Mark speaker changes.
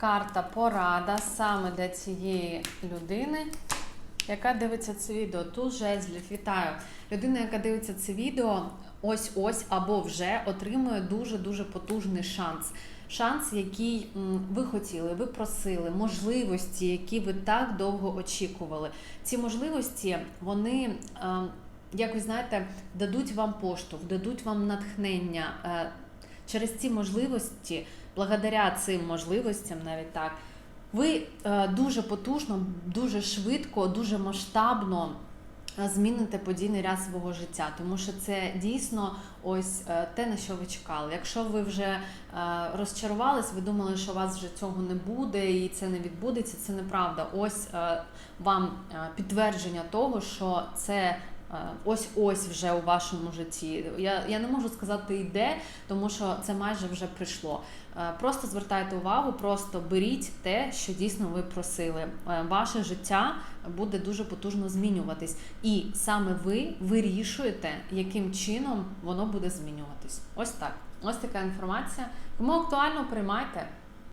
Speaker 1: карта порада саме для цієї людини, яка дивиться це відео. Тут жезлів, вітаю. Людина, яка дивиться це відео, ось-ось або вже отримує дуже-дуже потужний шанс. Шанс, який ви хотіли, ви просили, можливості, які ви так довго очікували. Ці можливості, вони е, якось знаєте, дадуть вам поштовх, дадуть вам натхнення. Через ці можливості, благодаря цим можливостям, навіть так, ви е, дуже потужно, дуже швидко, дуже масштабно е, зміните подійний ряд свого життя, тому що це дійсно ось е, те, на що ви чекали. Якщо ви вже розчарувались, ви думали, що у вас вже цього не буде і це не відбудеться, це неправда. Ось вам підтвердження того, що це. Ось ось вже у вашому житті. Я, я не можу сказати йде, тому що це майже вже прийшло. Е, Просто звертайте увагу, просто беріть те, що дійсно ви просили. Е, Ваше життя буде дуже потужно змінюватись, і саме ви вирішуєте, яким чином воно буде змінюватись. Ось так. Ось така інформація. Кому актуально приймайте.